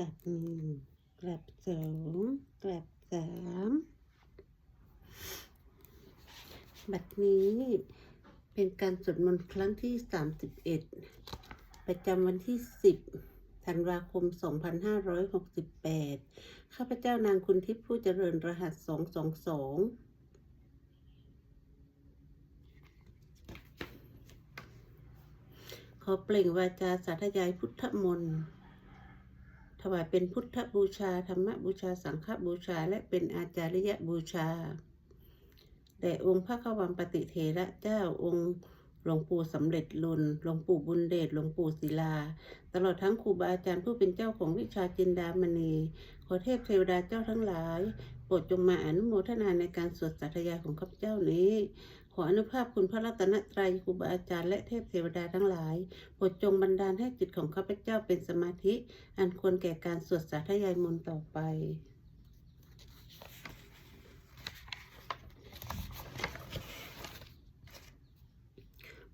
ลับหนึ่งกลับสองกลับสามบัดนี้เป็นการสวดมนต์ครั้งที่สามสิบเอ็ดประจำวันที่สิบธันวาคมสองพันห้าร้อยหกสิบแปดข้าพเจ้านางคุณทิพย์ผู้เจริญรหัสสองสองสองขอเปล่งวาจาสาธยายพุทธมนต์ ถวายเป็นพุทธบูชา ธรรมบูชา สังฆบูชา และเป็นอาจาริยบูชา แด่องค์พระขวัมปฏิเถระเจ้าองค์หลวงปู่สำเร็จลุนหลวงปู่บุญเดช หลวงปู่ศิลา ตลอดทั้งครูบาอาจารย์ผู้เป็นเจ้าของวิชาจินดามณี ขอเทพเทวดาเจ้าทั้งหลาย โปรดจงมาอนุโมทนาในการสวดสาธยาของข้าพเจ้านี้ ขออนุภาพคุณพระรัตนตรัยครูบาอาจารย์และเทพเทวดาทั้งหลายโปรดจงบันดาลให้จิตของข้าพเจ้าเป็นสมาธิ อันควรแก่การสวดสาธยายมนต์ต่อไป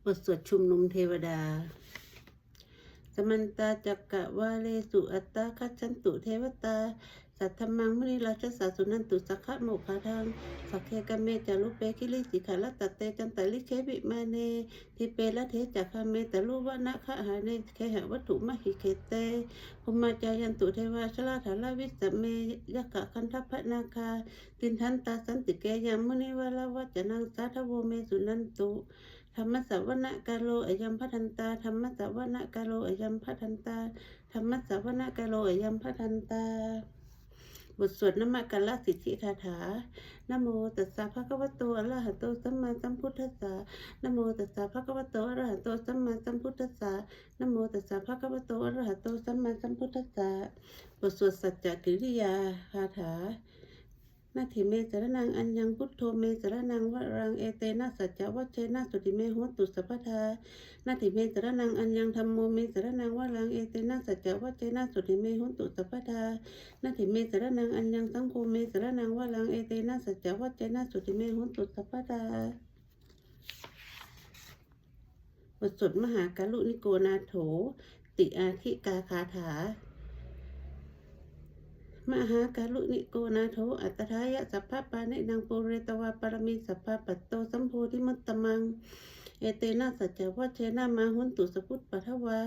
บทสวดชุมนุมเทวดา สมันตาจักกะวาเลสุอัตตาคัจฉันตุเทวตา สัทธมังมุนิราชสาสุนันตุสักขะโมคาทังสักเคกเมจารุเปกิลิสิขาลตัตเตจันตลิเคบิมาเนทิเปละเทจักขเมตลุวะนะคะหาเนเคหะวัตถุมหิเคเตภุมาจายันตุเทวาชลาธาลาวิสเมยกะคันทัพพนาคา ตินทันตาสันติเกยังมุนิวาลาวัจนังสาทโวเมสุนันตุธรรมสวนะกาโลอยัมพัทันตาธรรมสวนะกาโลอยัมพัทันตาธรรมสวนะกาโลอยัมพัทันตา บทสวดนมกัลลสิทธิคาถานโมตัสสะภะคะวะโตอะระหะโตสัมมาสัมพุทธัสสะนโมตัสสะภะคะวะโตอะระหะโตสัมมาสัมพุทธัสสะนโมตัสสะภะคะวะโตอะระหะโตสัมมาสัมพุทธัสสะบทสวดสัจจกิริยาคาถา นาทิเมสรนังอัญญังพุทโธเมสรนังวรังเอเตนะสัจจวัชเชนะสุติเมโหตุสัพพทานาทิเมสรนังอัญญังธรรมโมเมสรนังวรังเอเตนะสัจจวัชเชนะสุติเมโหตุสัพพทานาทิเมสรนังอัญญังสังโฆเมสรนังวรังเอเตนะสัจจวัชเชนะสุติเมโหตุสัพพทาบทสวดมหากาลุนิโกนาโถ ติอาธิกาคาถา มหาการุณิโกนาโถอัตถายะสัพพะปาเนนังปุเรตวาปรมิสัพพะปัตโตสัมโพธิมัตตมัง เอเตนะสัจจวัชเชนะมาหุนตุสพุทธปัทวา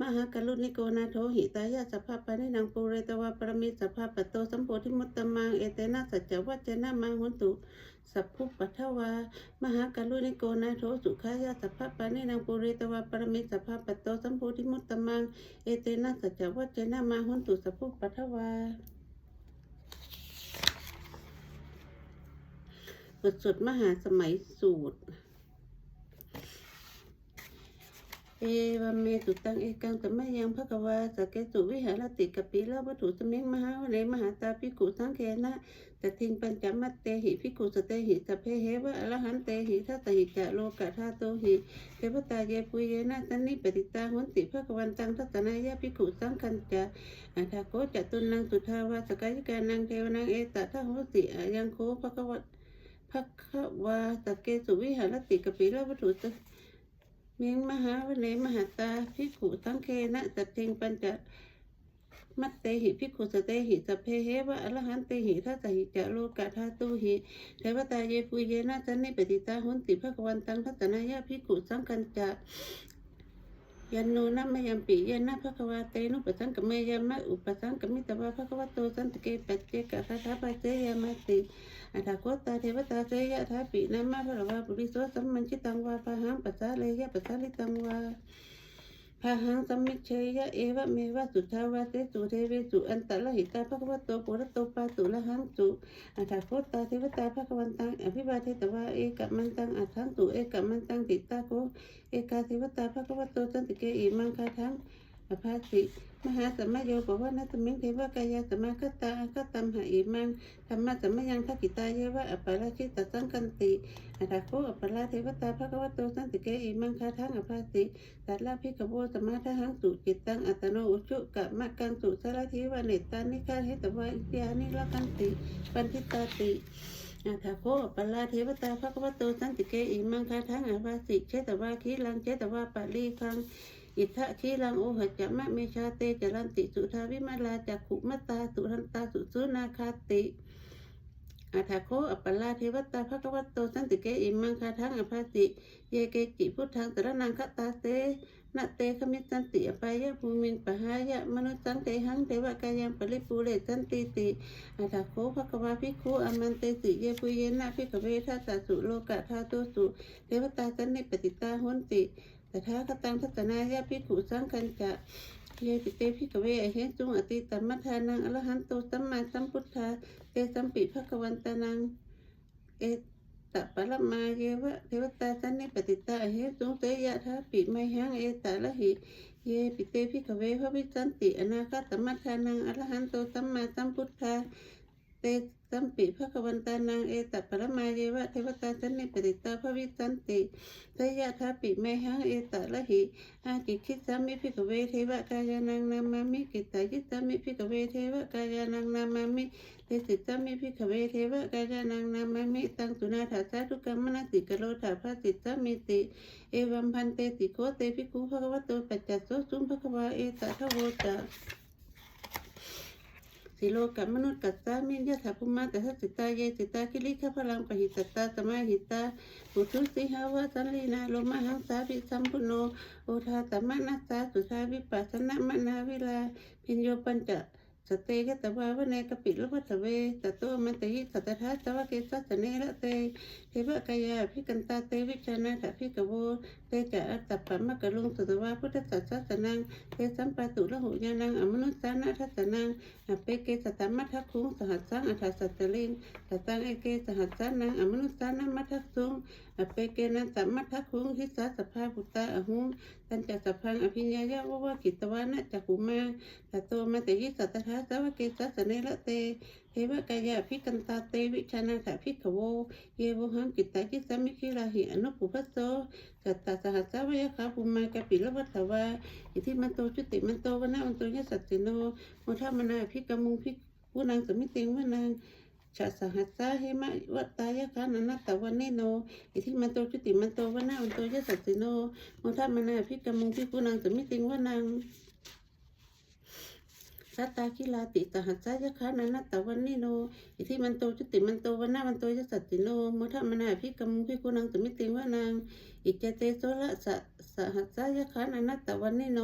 มหาการุณิโกนาโถหิตายะสัพพะปาเนนังปุเรตวาปรมิสัพพะปัตโตสัมโพธิมัตตมัง เอเตนะสัจจวัชเชนะมาหุนตุสัพพุปัทวา มหาการุณิโกนาโถสุขายะสัพพะปาเนนังปุเรตวาปรมิสัพพะปัตโตสัมโพธิมัตตมัง เอเตนะสัจจวัชเชนะมาหุนตุสัพพุปัทวา บทสดมหาสมัยสูตร เอวเมสุตังเอกังตมะยังภะคะวาสกเกสุวิหารติกปิละวัตถุสมิงมหาวเนมหาตาภิกุสังเคนะตทิงปัญจมัตเตหิภิกุสเตหิสพเพเหวะอรหันเตหิทัตหิจะโลกะธาโตหิเทวตาเยปุเยนะสันนิปติตาหุนติภะคะวันตังทัตนายะภิกุสังคันจะอัฏฐโกจตุนังสุทาวาสกายกานังเทวนังเอตตะโหติยังโคภะคะวะ ภควาตะเกสุวิหารติกปิละวัตถุตเมงมหาวเนมหาตาภิกขุสังเคนะสัตเทงปัญจมัตเตหิภิกขุสเตหิสพเพเหวะอรหันเตหิทัสหิจะโลกะธาตุหิเทวตาเยปุเยนะจันนิปติตาหุนติภควันตังทัตนายะภิกขุสังกันจะยันโนนะมยัมปิเยนะควาเตนุปสังกเมยามะอุปสังกมิตวาภควาโตสันตเกปัจเจกะคาถาปัจเจยามติ อัตถโกตาเทวตาเสยะทาปินามาพระวาปุริโสสัมมันชิตังวาพาหังปัสสาเลยะปัสสาลิตังวาพาหังสัมมิเชยะเอวะเมวะสุทาวาเสสุเทเวสุอันตะละหิตาภควโตปุระโตปาตุละหังสุอัตถโกตาเทวตาภควันตังอภิวาเทตวาเอกมันตังอัตถังสุเอกมันตังติตาโกเอกาเทวตาภควโตสันติเกอิมังคาทังอภาสิ มหาสัมมาโยบอกว่านัตมิงเทวกายาสัมมาคตาคตัมหาอิมังธรรมะสัมมายังทักกิตาเยวะอัปปาราชิตสังกันติอัตถโคอปปาราเทวตาภควโตสันติเกอิมังคาทังอภาสิสัตลาภิกขโวสมมาทหังสุจิตตังอัตโนอุชุกะมะกังสุสารทิวะเนตานิคาเหตวะอิยานิละกันติปันทิตาติอาถาโคอัปปาราเทวตาภควโตสันติเกอิมังคาทังอภาสิเชตวาคีลังเชตวาปะลีคัง อิทะชีลังโอหจะมะเมชาเตจรันติสุทาวิมาลาจักขุมตตาสุทันตาสุสุนาคาติอาถาโคอัปปลาเทวตาภควตโตสันติเกอิมังคาทังอภาติเยเกจิพุทธังตระนังคตาเตนะเตขมิสันติอปายะภูมิงปะหายะมนุสังเตหังเทวกายังปริปูเรสันติติอาตาโคภควาภิกขุอามันเตสิเยปุเยนะภิกขเวทัสสุโลกะธาตุสุเทวตาสันนิปติตาหุนติ ตถาคตังทัตนายะภิขุสังคัญจะเยปิเตภิกเวอเหตุงอติตัมมัทานังอรหันโตสัมมาสัมพุทธาเตสัมปิภควันตานังเอตปรมาเยวะเทวตาสันนิปติตาเหตุงเตยะทาปิไมหังเอตาละหิเยปิเตพิขเวพระวิสันติอนาคตมัทานังอรหันโตสัมมาสัมพุทธาเต สัมปิภควันตานังเอตัปรมาเยวะเทวตาสันนิปติตาพระวิสันติเตยะทาปิไมหังเอตาละหิอากิคิสามิพิขเวเทวกายานังนามามิกิตายิสามิพิขเวเทวกายานังนามามิเทสิตามิพิขเวเทวกายานังนามามิตังสุนาถาสาธุกรรมนาติกโลถาพระสิตามิติ เอวัมพันเตติโคเตภิกุภควโตปัจจัสโสสุมภควาเอตทะโวตะ สิโลกัมนุษย์กัสสามินยะถาภุมาตทัสสิตาเยสิตาคิริขพลังปหิตตาสมาหิตาปุถุสิหาวะสันลีนาโลมาหังสาภิสัมพุโนโอทาตมะนัสสาสุทาวิปัสสนะมนาวิลาพิญโยปัญจสเตกตวาวเนกปิลวัตเวตโตมันตหิสัตถาสวะเกสัสเนระเตเทวกายาพิกันตาเตวิชานาถพิกโว เตจะอัตตปะมะกะลุงสุตวาพุทธสัสนังเตสัมปะตุละหุญานังอมนุสสานาทัสนังอเปเกสตัมมัทคุงสหัสสังอัฏสัตตลิงสตังเอเกสหัสสานังอมนุสสานามัทสุงอเปเกนันตัมมัทคุงทิสาสภาพุตตาอหุงตันจัสพังอภิญญายะวะวะกิตวานะจักุมาตโตมาเตยิสัตถาสวกเกสัสเนระเต เทวกายาพิกันตาเตวิชานาถาพิขโว เยวหังกิตาจิสามิคิราหิอนุปุพโสจัตตาสหัสสาวยคาภูมากปิลวัตถวาอิทิมันโตจุติมันโตวนามันโตยสัตติโนโมทามนาพิกมุงพิกุนังสมิติงวนังชาสหัสสาเหมะวัตตายะคานันตะวันเนโน อิทิมันโตจุติมันโตวนามันโตยสัตติโนโมทามนาพิกมุงพิกุนังสมิติงวนัง สัตตาคิลาติสหัสสายะคานันตะวันนิโนอิทิมันโตจุติมันโตวันนามันโตยสัตติโนโมทะมนาพิกรมุพิกุนังสมิติวานังอิจเจเตโสละสะสหัสสายะคานันตะวันนิโน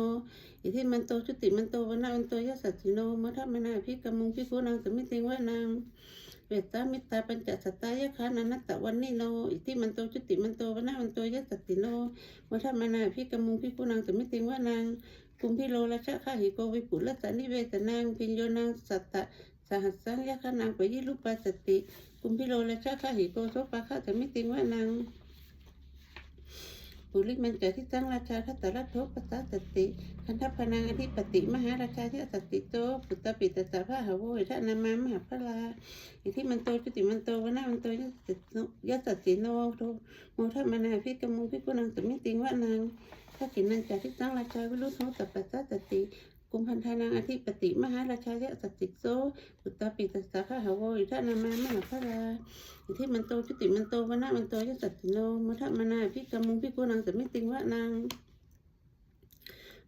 อิทิมันโตจุติมันโตวันนามันโตยสัตติโนโมทะมนาพิกรมุพิกุนังสมิติวานังเวตามิตาปัญจสัตายะคานันตะวันนิโน อิทิมันโตจุติมันโตวันนามันโตยสัตติโนโมทะมนาพิกรมุพิกุนังสมิติวานัง คุมพิโลละชะข้าหิโกวิปุลสันนิเวสนางพิญโยนางสัตตะสหัสสังยะขนางปยิรูปปัสสติคุมพิโลละชะข้าหิโกโสปะข้าจะมิติงว่านางปุริมันจะที่ตั้งราชาทัตตรัตโทปัสสะสติคันทัพนังอธิปติมหาราชาเทสสติโตปุตตปิตสาภาหาโวอิทานามามหาพลาอิทิมันโตจุติมันโตวนามันโตยสสติโนโทโมทัมนาพิกมุพิกุนังสมิติงวานาง ถ้ากินนังจากที่ตั้งราชาวิรุธโทตัปปัสสะสติกุมพันธานังอธิปติมหาราชายะสติโซปุตตปิตัสสะขะหาโวอิทานามามหาพราอิทิมันโตจุติมันโตวนามันโตยสัตติโนมัทมนาพิกมุงพิกุนังสมิติงวะนัง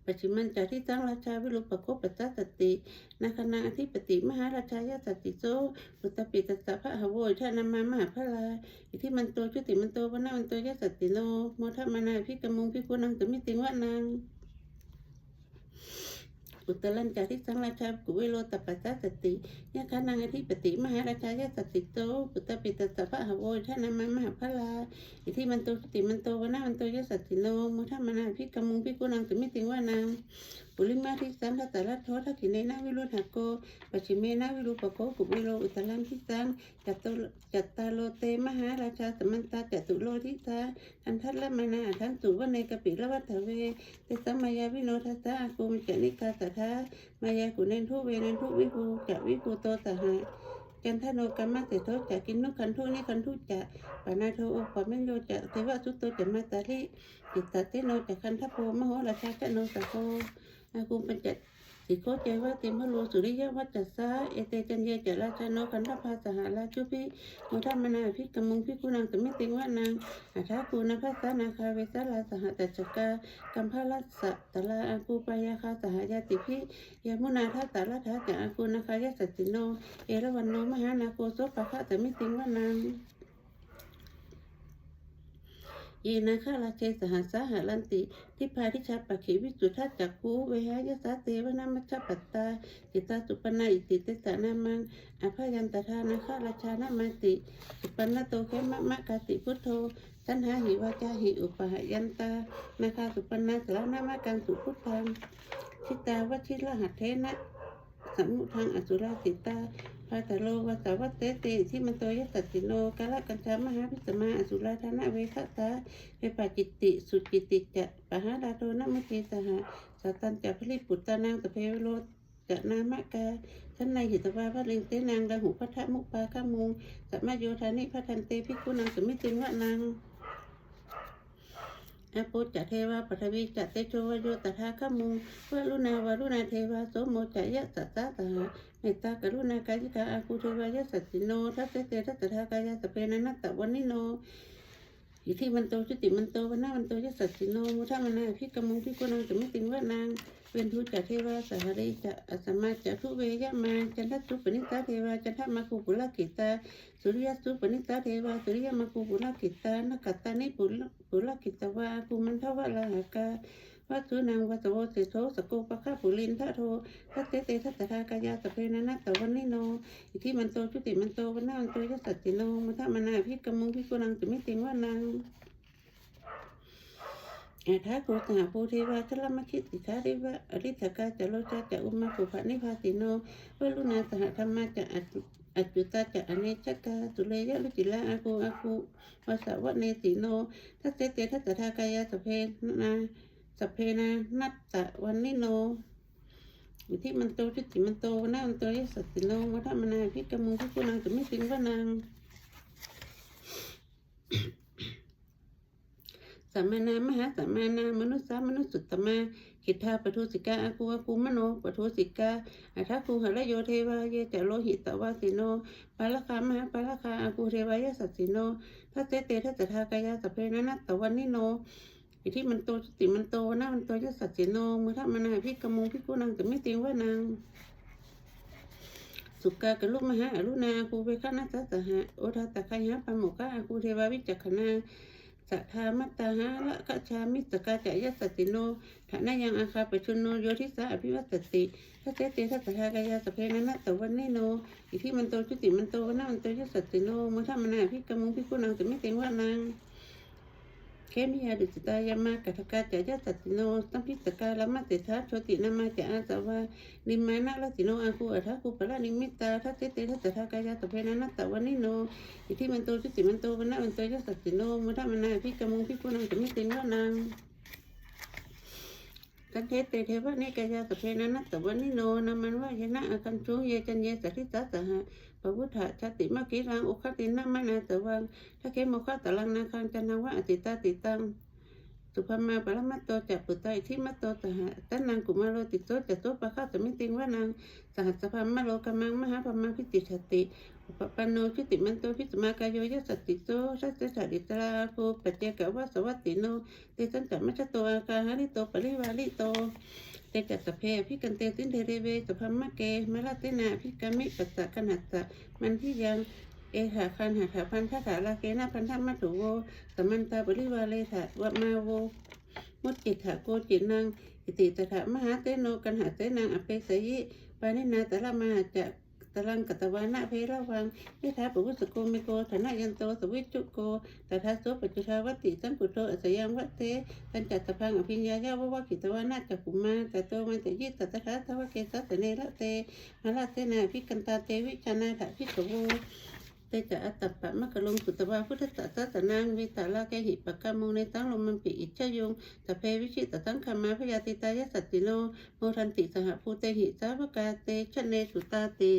ปัจจิมันจากที่ตั้งราชาวิรุปโคปัสสะสตินาคณะที่ปฏิมหาราชายาสติโซปุตตปิตตะพระหโวยชานามามหาพระลาอิทิมันโตชุติมันโตวนามันโตยสติโลโมทมานาพิกมุงพิกุนังตมิติงวะนัง อุตลัญจาริสังราชากุเวโรตปัสสะสติยะคานังอธิปติมหาราชายะสติโตปุตตปิตสสะพะหโวท่านามามหาพลาอิทิมันโตสติมันโตวนามันโตยะสติโลมุทมนาพิกมุงพิกุนังสมิติงวานัง ปุริมาทิสัมทัตตะรัตโททักขิเนนาวิรุธหโกปัจฉิเมนาวิรูปโคกุเวโรอุตรังทิสังจัตโตจัตตาโลเตมหาราชาสมันตาจตุโลทิสาทันทัตละมานาทันสุวเนกปิละวัฏเวเตสัมมายาวิโนทัสสะอากุมจนิกาสัทธามายากุเนนทุเวเนนทุวิภูจะวิภูโตสหะจันทโนกรรมะเสโทจะกินนุขันทุนิขันทุจะปานาโทโอปะเมโยจะเทวสุตโตจะมาตาลิจิตตเตโนจะคันทโพมโหราชาจะโนสะโพ อากุมปัญจสิโคเจวะติมะโลสุริยวัจจสาเอเตจันเยจราชโนกันทภาสหราชุพิโมทัมมนาภิกมุงภิกุนังสมิติงวะนางอัฐากูนภัสสานาคาเวสลาสหตัจจกากัมพาลัสสะตละอากูปายาคาสหายาติพิยามุนาทัตตาละทัตจะอากูนาคายสัจจิโน เอราวันโนมหานาโกโสปะคะสมิติงวะนาง ยีนาคาราเชสหัสาหารันติทิพาทิชาปะขีวิสุทธัจจักคูเวหายสาเตวนามัชฌปัตตาจิตาสุปนาอิติเตสานามังอภยันตทานาคาราชานามาติสุปนโตเขมะมะกาติพุทโธสันหาหิวาจาหิอุปหายันตานาคาสุปนาสลานามะกังสุพุทธังชิตาวชิรหัตเทนะ สัมมุทังอสุราสิตาพาตโลวาสาวัตเตติที่มันโตยสัตติโนกาละกัญชามหาพิสมาอสุราธนะเวทัสสะเวปาจิตติ สุจิตติจะปหาดาโตนมุติสหะสัตตันจะพลิปุตตานางสเพวโรจะนามะกาท่านในหิตวาพระลิงเตนางดาหุพัทธมุปปาขามุงสัมมาโยธานิพัทันเตพิกุนังสมิติงวะนาง อาปุจจะเทวาปทวีจะเตโชวโยตถาคามุงวรุณาวรุณาเทวาโสโมจะยะสัตตะตาเมตตากรุณากายิกาอาคูเทวายะสัจิโนทัสเสเตทัสสะทากายาสเปนันนัตตะวันนิโนอิทิมันโตจุติมันโตวันนามันโตยะสัจิโนมุทามนาพิกมุงพิกุนังสมิติงวานาง เวนทุจัเทวาสหริจะสมาจะทุเวยะมาจันทสุปนิตาเทวาจันทมาคูปุลกิตาสุริยสุปนิตาเทวาสุริยมาคูปุลกิตานกัตตานิปุลปุลกิตวาคูมันทวะลาหกาวัตุนางวัตโวเสโทสโกปะคะปุลินทะโททัตเตเตทัตตถากายาสเพนะนัตตะวันนิโน อิทิมันโตชุติมันโตวันนามันโตยสัจจิโนมุทะมนาพิกมุงพิกุนังสมิติงวานัง อาทาโกตหาภูเทวาชลมคิติชาริวะอริธกาจะโลจาจะอุมาปุภะนิพาติโนเวลุนาสหธรรมาจะอัจอัจจุตาจะอเนชกาสุเลยะลุจิละอากูอากูวาสาวะเนติโนทัตเตทัตตถากายาสเพนาสเพนานัตตะวันนิโนอยู่ที่มันโตที่ติมันโตหน้ามันโตยสัตติโนวัฒมนาพิกมุงพิกุนังจะไม่สิงว่านาง สัมมนามหาสัมมานามนุษย์สามนุษย์สุตตมาคิดทาปทุสิกาอากูอากูมโนปทุสิกาอัทาคูหะระโยเทวาเยจะโลหิตตวาสิโนปาลคามหาปาลคาอากูเทวายสัตสิโนทัตเตเตทัตถากายาสเพนะนัตตวันนิโนอิที่มันโตจุติมันโตหน้ามันโตยสัจจิโนมุทะมนาพิกมุงพิกุนังจะไม่ติงว่านางสุกากะลุมหาอรุณาคูเวคะนัสสะหะโอทาตะคายะปะโมกะอาคูเทวาวิจักขณา สัทธามัตตาหะละกะชามิสกาจะยสติโนฐานะยังอาคาปชุนโนโยทิสาอภิวัตติทัตเตเตทัตถากายาสเพนะนัตตวันนโน อิที่มันโตจุติมันโตนะมันโตยสติโนมุทามนาพิกมุงพิกุนังจะไม่ติงวานาง เคมียาดิจตายามากัทกาจายาสัตติโนตัมพิสกาละมาเตถาโชตินามาจะอาสาวานิมานะลติโนอาคูอัฐาคูปะละนิมิตาทัตเตเตทัตถากายาตเพนะนัตตะวันนิโนอิทิมันโตจุติมันโตวันนะมันโตยสัตติโนมุทะมนาพิกมุงพิกุนังจะไม่ติงว่านาง กันเทเตเทวะเนกายาสเพนะนัตตะวันนิโนนามันว่ายนะอคันชูเยจันเยสัทธิตัสหะปะพุทธะชาติมากิรังอุคตินามานาตะวังถ้าเคมคะตะลังนาคันจันนวะอติตาติตังสุภามาปรมัตโตจักปุตตาอิทิมัตโตตหะตันนางกุมารโรติโตจัตโตปะคะสมิติงวานางสหัสสภามะโลกมังมหาพมาพิติชติ ปปันโนชุติมันโตพิสมากายโยยสสติโตชัสสะดิตราโภปัจเจกวะสวัตติโนเตสันจัมัชโตอากาหาริโตปริวาริโตเตจัสเพพิกันเตตินเทเรเวสุภมะเกมะละเตนาพิกามิปัสสะขนัสสะมันที่ยังเอหาคันหาถาพันธะถาลาเกนะพันธะมัตถุโวสมันตาบริวาเลถะวะมาโวมุตจิตถะโกจิตนังอิติตถะมหาเตโนกันหาเตนังอเปสยิปานินาตละมาจะ ลังกัตวานะเพระวังนิทาปุกุสโกเมโกธนะยันโตสวิจุโกตถาโสปัจจุชาวติสังกุโตอัสยังวัตเตปัญจัตตพังอภิญญายาวะวะกิตวานะจักุมาตโตมันจะยิตตถาทวเกสัสเนระเตมาลาเตนาพิกันตาเตวิชานาถพิกโว เตจะอัตตปะมะกะลงสุตวาพุทธตตะตะนางวิตาลาแกหิปะกามุงในตังลมมันปิอิจยงตะเพวิชิตตังคามาพยาติตายสัตติโลโมทันติสหภูเตหิสาวกาเตชะเนสุตาติ